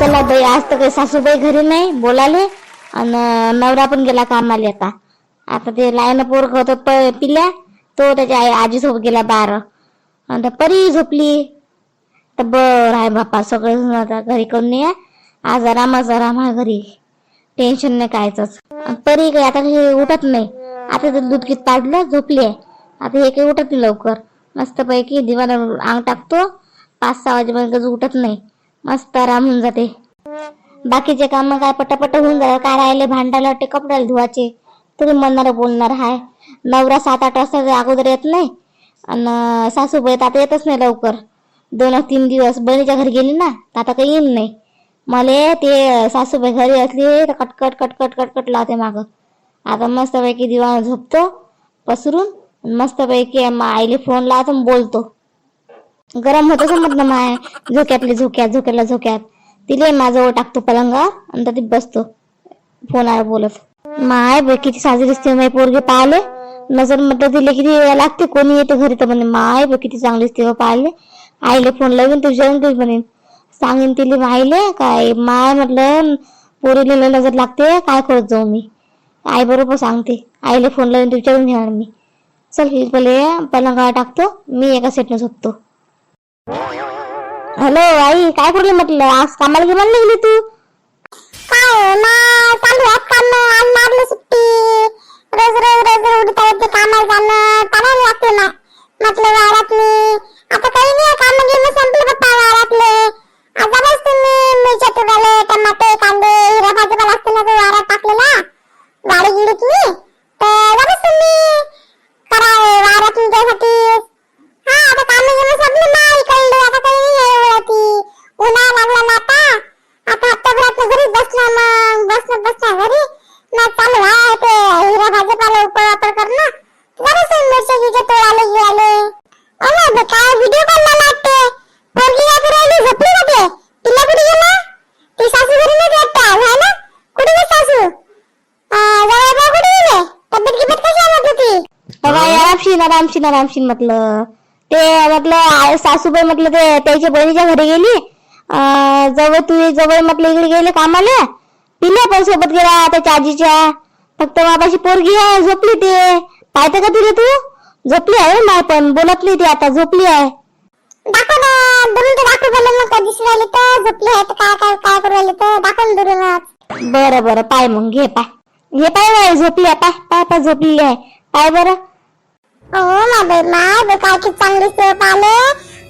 चला बाई आज तर काही सासूबाई घरी नाही बोलाले. आणि नवरा पण गेला कामाला आता आता ते लायन पोरग होत प- पिल्या तो त्याच्या आई आजीसोबत गेला बार. आणि तर परी झोपली. तर बर आहे बापा सगळं आता घरी करून या आज आरामच आराम आहे घरी. टेन्शन नाही कायच परी काही आता काही उठत नाही. आता तर दूध गीत पाडलं झोपली आहे. आता हे काही उठत नाही लवकर. मस्त पैकी दिवाला अंग टाकतो. पाच सहा वाजेपर्यंत उठत नाही. मस्त आराम होऊन जाते. बाकीचे काम काय पटापट होऊन जातात. काय राहिले? भांडायला वाटते कपड्याला धुवायचे. तरी म्हणणार बोलणार हाय. नवरा सात आठ वाजता अगोदर येत नाही आणि सासूबाई तर आता येतच नाही लवकर. दोन तीन दिवस. बहिणीच्या घरी गेली ना तर आता काही येईन नाही. मला ते सासूबाई घरी असली तर कटकट कटकट कटकट लावते मागं. आता मस्तपैकी दिवा झोपतो पसरून मस्तपैकी आईले फोन लावतो बोलतो. गरम होतं समज ना माय झोक्यातले झोक्यात झोक्याला झोक्यात. तिले माझं टाकतो पलंगावर आणि तर ती बसतो. फोनावर बोलत. माय बाई किती साजरी दिसते माय पोरगे पाहिले? नजर म्हटलं तिले किती लागते कोणी येते घरी तर म्हणे माय बाई किती चांगली दिसते हो, पाहिले? आईले फोन लावून तुझ्या जेवण म्हणे. सांगेन तिले आईले काय? माय म्हटलं पोरीला नजर लागते काय करत जाऊ मी? आई बरोबर सांगते. आईले फोन लावून तू विचारून घेणार मी. चल पहिले पलंगावर टाकतो मी एका सेटनं झोपतो. हॅलो आई काय करू म्हटलं? आज कामाला घेऊन निघली तू? काय हो, ना चालू आहे काम. आज मारली सुट्टी. रोज रोज रोज उठता येते कामाला जाणं. करायला लागते ना. म्हटलं वावरात मी आता काही नाही काम घेऊन संपले पप्पा वावरातले आता बस तुम्ही मिरच्या तुडाले टमाटे कांदे हिरा भाजीपाला असते ना तो वावरात टाकलेला गाडी गिडीत मी तर बस तुम्ही करा वावरात तुमच्यासाठी हा आता काम घेऊन संपले ना इकडले आता काही नाही आहे एवढं उन्हाळा लागला ना आता आता हप्ताभरात घरीच बसला मग बसत बसल्या घरी ना चालू आहे ते हिरा भाजीपाला उप वापर करणं जरा मिरच्या गिरच्या तोडाले गिळाले अरे बे काय व्हिडिओ काढला लागते पोरगी काय करायली झोपली ना ते तिला कुठे गेला ती सासू घरी नाही वाटतं आज आहे ना कुठे गेली सासू जवळ कुठे गेले तब्येत गिबेत कशी आहे म्हटलं ती आरामशीन आरामशीन म्हटलं. ते म्हटलं सासूबाई म्हटलं ते त्याच्या बहिणीच्या घरी गेली. जवळ तू जवळ म्हटलं इकडे गेले कामाला. पिल्या पण सोबत गेला त्याच्या आजीच्या. फक्त बाबाची पोरगी आहे झोपली ते. पाहते का तुला तू? झोपली आहे माय पण बोलत नाही ती आता झोपली आहे. बरं बरं पाय मग घे पाय. घे पाय झोपली आहे पाय पाय पाय झोपलेली आहे. पाय बरं. हो ना बाई माय बे काय की चांगली सेव आले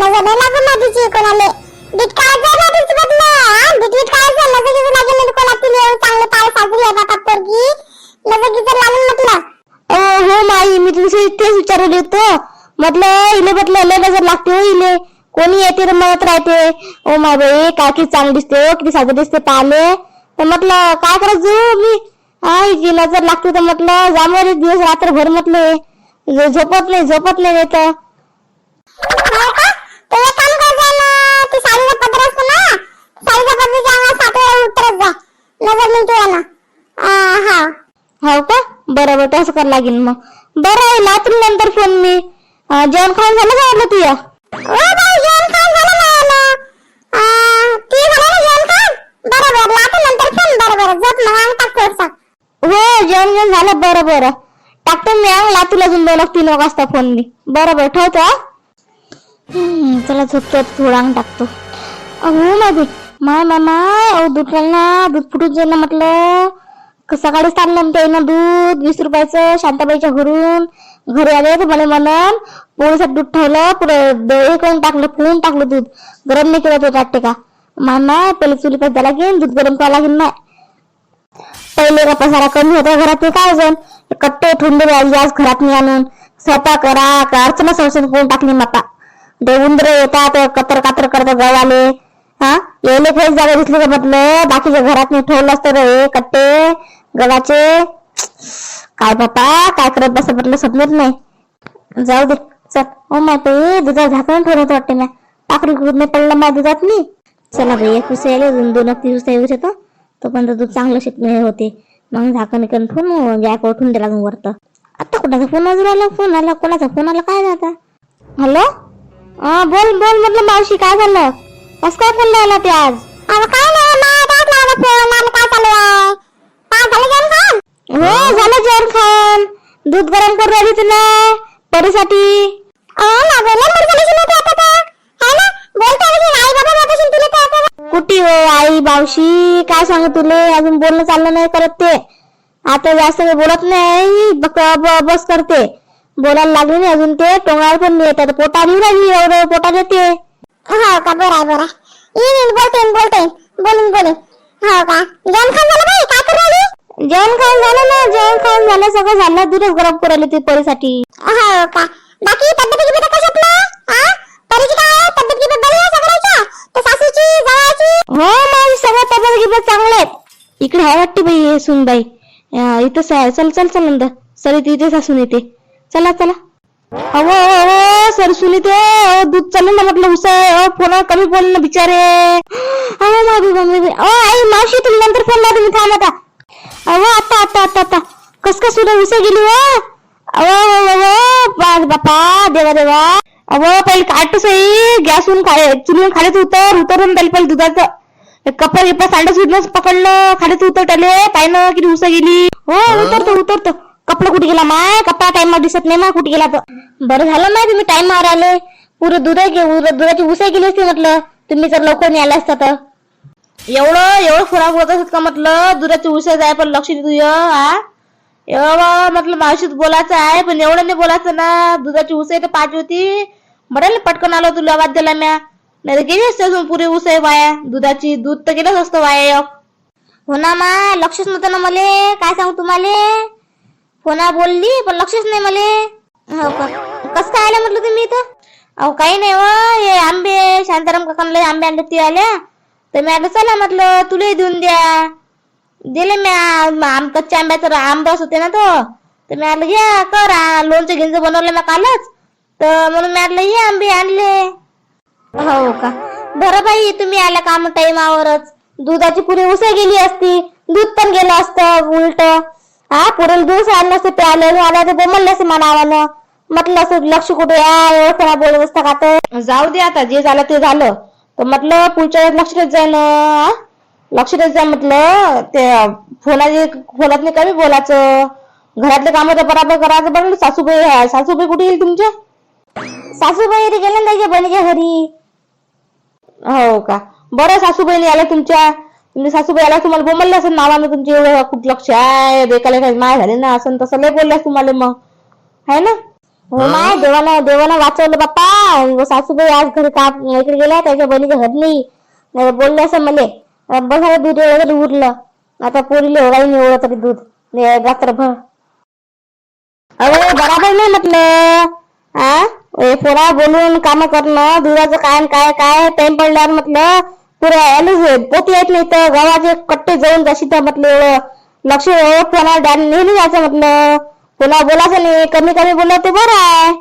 नजर नाही लागून ना कोणाले. बीट काय झालं तिची बदलं हा बीट बीट काय झालं? नजर किती लागेल नाही कोणा तिने एवढं चांगले पाय साजरी आहे बाबा पोरगी. नजर किती लागून म्हटलं. ओ हो माई मी तुमचे तेच विचारले होतं. म्हटलं इले म्हटलं लय नजर लागते हो इले. कोणी येते रे म्हणत राहते. ओ माय बाई काय की चांगली दिसते हो किती साजरी दिसते पाले तर म्हटलं काय करत जाऊ हो, मी? आई हिची नजर लागते तर म्हटलं जांभळे दिवस रात्रभर म्हटलं. झो- झोपत नाही झोपत नाही येत. हो का ते एक काम कर जा ना. ती साडीचा पदर असतो ना साडीचा पदर जाऊन सात वेळा उतरत जा. नजर नाही तुला ना हा. हो का? बरं बरं तसं करावं लागेल मग. बरं आहे लातून नंतर फोन मी. जेवण खाऊन झालं का तुझ्या ओ बाई जेवण ना ना थोडंसं. हो जेवण जेवण झालं. बरं बरं. टाकतो मी अंग लातूला अजून दोन तीन वाजता फोन मी बरं ठेवतो चला झोपतो थोडा अंग टाकतो. अहो माझे माय माय अहो दूध ना दूध फुटून जाईल ना म्हटलं. सकाळीच आणलं ते ना दूध वीस रुपयाचं शांताबाईच्या घरून. घरी आले तर मला म्हणून पोळीसाठी दूध ठेवलं पुढं दही करून टाकलं फुलून टाकलं दूध. गरम नाही केलं ते वाटते का? मामा पहिले चुली पास लागेल दूध गरम करावं लागेल ना. पहिले का पसारा कमी होता घरात ते काय जण कट्टे ठेवून दिले आज घरात मी आणून. स्वतः करा का अर्चना संशोधन करून टाकली माता. ते उंदर येतात कतर कातर करतात गव्हाले हा? येले फेस जागा दिसली का म्हटलं? बाकीच्या घरात मी ठेवलं असतं रे. कट्टे गव्हाचे. काय बापा काय करत बस म्हटलं समजत नाही. जाऊ दे चल. ओ माय दुधात झाकून ठेवत वाटते मी टाकली दूध नाही पडलं माझ्या दुधात मी चला भाई एक विषय आले दोन दोन तीन दिवस येऊ शकतो तोपर्यंत दूध चांगलं शिक होते. मग झाकण करून ठेवून गॅप उठून दिला वरतं. आता कुणाचा फोन वाजून आला फोन आला कोणाचा फोन आला काय जाता हॅलो हा बोल बोल म्हटलं मावशी काय झालं? कस काय फोन लावला ते आज? काय फोन हो झालं जेवण खाऊन. दूध गरम करून राहिली तुला परीसाठी. आता बोलता कुठे हो आई बावशी काय सांगू तुले? अजून बोलणं चाललं नाही करत ते. आता जास्त काही बोलत नाही. बस करते. बोलायला लागली नाही अजून ते. टोंगावर पण नाही येतात पोटात येऊ राहिली. एवढं पोटात येते हो का? बरं आहे बरं येईन बोलते बोलते बोलून बोलून. हो का? जेवण खाऊन झालं बाई? काय करू जेवण खाऊन झालं ना. जेवण खाऊन झालं. सगळं झालं. दूधच गरम राहिली ती परीसाठी. हो का? बाकी तब्येत गिब्येत कशा आपलं हा परीची काय आहे? तब्येत गिब्येत बरी आहे सगळ्याच्या तर सासूची जावाची हो माझे सगळं तब्येत गिबत चांगले आहेत. इकडे आहे वाटते बाई हे सुनबाई. इथंच आहे चल चल चल नंतर सर तिथेच इथेच असून येते. चला चला. अहो अहो सर सुनी ते दूध चालू ना म्हटलं उसाय अहो फोन कमी बोल ना बिचारे. अहो माझी मम्मी ओ आई मावशी तुम्ही नंतर फोन लावते मी थांब आता. अहो आता आता आता आता. कस कस सुद्धा उसा गेली हो? अहो अहो, अहो बापा देवा देवा. अहो पहिले काटतो सई गॅसहून खाले चुलीहून खालीच उतर उतरून त्याला पहिले दुधाचं. कपडा गिप्पा सांडस विडलंच पकडलं. खालीच उतर पाय पाहिलं किती उसा गेली. हो उतरतो उतरतो. कपडा कुठे गेला माय? कपडा टाइम दिसत नाही माय कुठे गेला तर बरं झालं माय तुम्ही टाइमवर आले. पुरं दूध दुधाची उसा गेली असती म्हटलं. तुम्ही जर लवकर नाही आला असता तर. एवढं एवढं खराब होत असत का म्हटलं? दुधाची उसा जाय पण लक्ष दे तुझं हा एवढं म्हटलं मावशीत बोलायचं आहे पण एवढं नाही बोलायचं ना. दुधाची उसाई तर पाहिजे होती. म्हणाल पटकन आलो तुला आवाज दिला म्या. नाही तर गेली असते अजून पुरी उसाई वाया? दुधाची दूध तर गेलंच असतं वाया एक. हो ना मा लक्षच नव्हतं ना मले. काय सांगू तुम्हाला? फोना बोलली पण लक्षच नाही मले. हो का कस काय आलं म्हटलं तुम्ही इथं? अहो काही नाही व हे आंबे शांताराम काकांना आंबे आणले ते आल्या. तर मी आता चला म्हटलं तुलाही देऊन द्या. दिले मी आम कच्च्या आंब्याचा आंबाच होते ना तो. तर मी आलं घ्या कर. लोणचं गिंज बनवलं मी कालच. तर म्हणून मी आलं हे आंबे आणले. हो का? बरं बाई तुम्ही आल्या काम टाइमावरच दुधाची पुरी उसळ गेली असती. दूध पण गेलं असतं उलट. हा पुरण दूध आणलं असतं ते आलं आलं तर बोमललं असं मनावानं. म्हटलं असं लक्ष कुठे या एवढं बोलत असतं का तर जाऊ दे आता जे झालं ते झालं. तर म्हटलं पुढच्या वेळेस लक्ष देत जाय ना लक्ष देत जा म्हटलं ते फोनाचे फोनात नाही कमी बोलायचं. घरातले कामं तर बराबर करायचं. बरं सासूबाई सासूबाई कुठे येईल तुमच्या? सासूबाई इथे गेल्या ना त्याच्या बहिणीच्या घरी? हो का? बरं सासूबाईने आल्या तुमच्या तुमच्या सासूबाई आल्या तुम्हाला बोमलले असेल नावानं तुमचे एवढं खूप लक्ष आहे देखाले काय माय झाले ना असं तसं लय बोलल्या तुम्हाला मग. है ना? हो माय देवानं देवानं वाचवलं बाप्पा. सासूबाई आज घरी का इकडे गेल्या त्याच्या बहिणीच्या घरी नाही बोलले असं मले बघा दूध वगैरे उरलं. आता पोरीले ओराई नाही एवढं तरी दूध. रात्रभर. अरे बराबर नाही म्हटलं. हे पोरा बोलून काम करणं दुधाचं काय काय काय टाइम पडल्यावर म्हटलं पुरा याला पोती येत नाही तर गव्हाचे कट्टे जाऊन जाशी तर म्हटलं एवढं. लक्ष पुन्हा फोना डॅन नेहमी जायचं म्हटलं. पुन्हा बोलायचं नाही कमी कमी बोललं ते बरं आहे.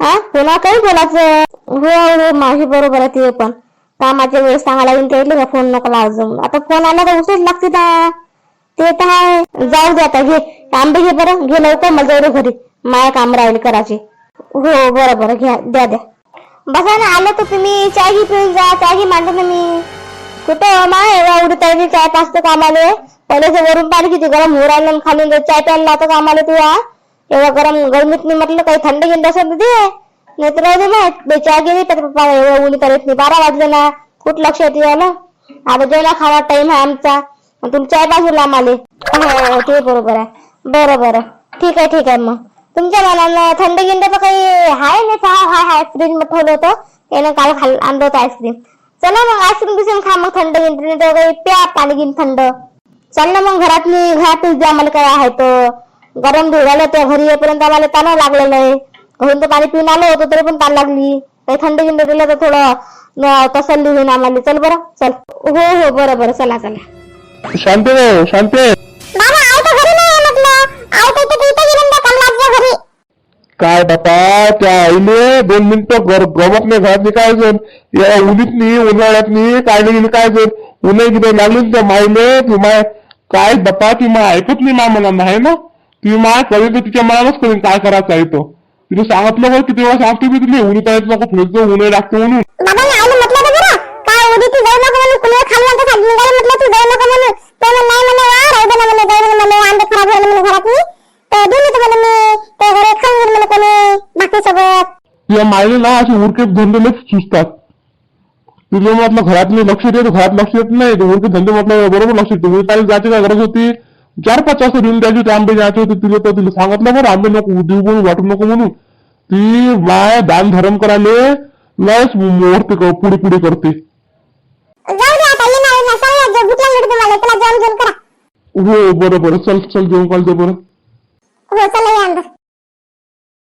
हा पुन्हा काही बोलायचं? हो हो माझी बरोबर आहे ते पण. कामाच्या वेळेस सांगायला लागेल ते का फोन नको लावजो आता फोन आला तर उचलच लागते ना. ते तर आहे. जाऊ दे आता घे. आंबे घे बरं घे लवकर मला जाऊ घरी. माया काम राहिले करायचे. हो बरं बरं घ्या द्या द्या. बसा ना आलं तर तुम्ही. चाय घी पिऊन जा चाय घी मांडतो ना मी. कुठे हो मा एवढा उडत ताईने चाय पाचतो कामाले. पहिले ते वरून पाणी किती गरम होऊ राहिलं आणि खालून चाय प्यायला लावतो कामाले तू हा. एवढं गरम गरमीत मी म्हटलं काही थंड घेऊन असेल तर दे. नाही तर राहू दे माहीत चाय गेली तर पप्पा एवढं उन्ही करत नाही. बारा वाजले ना. कुठ लक्ष येते याला. आता जेवणा खावा टाइम आहे आमचा. मग तुला चाय पाजून आम्हाला हो ते बरोबर आहे. बरं बरं. ठीक आहे ठीक आहे मग. तुमच्या मनानं थंड गिंड तर काही हाय नाही हाय हाय हाय फ्रीजमध्ये ठेवलं होतं. त्यानं काल खाल आणलं होतं आईस्क्रीम. चला मग आईस्क्रीम बिस्क्रीम खा मग थंड गिंड. नाही तर काही प्या पाणी गिन थंड. चल ना मग घरात मी घरातच द्या मला काय आहे तर गरम धुरायला त्या घरी येईपर्यंत आम्हाला ताण लागलेलं आहे घरून तर पाणी पिऊन आलो होतो तरी पण ताण लागली. काही थंड गिंड दिलं तर थोडं तसल्ली होईन आम्हाला. चल बरं चल. हो हो बरं बरं. चला चला. शांती शांती बाबा आई तर घरी नाही आहे म्हटलं आई तर इथे इथे गेली ना कमलाच्या घरी काय बापा त्या आईने दोन मिनिटं गर गमत नाही घरातली काय जण या उन्हीतनी उन्हाळ्यातनी काढली गेली काय जण उन्हाळी किती लागली त्या माईले ती माय काय बापा ती माय ऐकत नाही मा मला आहे ना? ती माय कधी तर तिच्या मनानच करेन काय करायचं आहे तो. तिने सांगितलं बरं किती वेळा सांगते मी तुला उन्ही तयार नको फिरतो उन्हे लागतो म्हणून बाबा मी आईला म्हटलं होतं बरं काय उदी तू जाऊ नको म्हणून कुणी खाल्लं तर खाल्लं निघालं म्हटलं तू जाऊ नको म्हणून तुझ्या मायने ना असे उरके धंदेलेच सुचतात तुझ्या म्हटलं घरातले लक्ष देत घरात लक्ष देत नाही. ते उरके धंदे म्हटलं बरोबर लक्ष देते. काही जायची काय गरज होती? चार पाच वाजता देऊन द्यायचे होते आंबे द्यायचे होते तिला तर तिला सांगितलं बरं आंबे नको देऊ म्हणून वाटू नको म्हणून. ती माय दान धर्म करायले मोडते क- पुढे पुढे करते. हो बरं बरं. चल चल जेवण काढते बरं. हो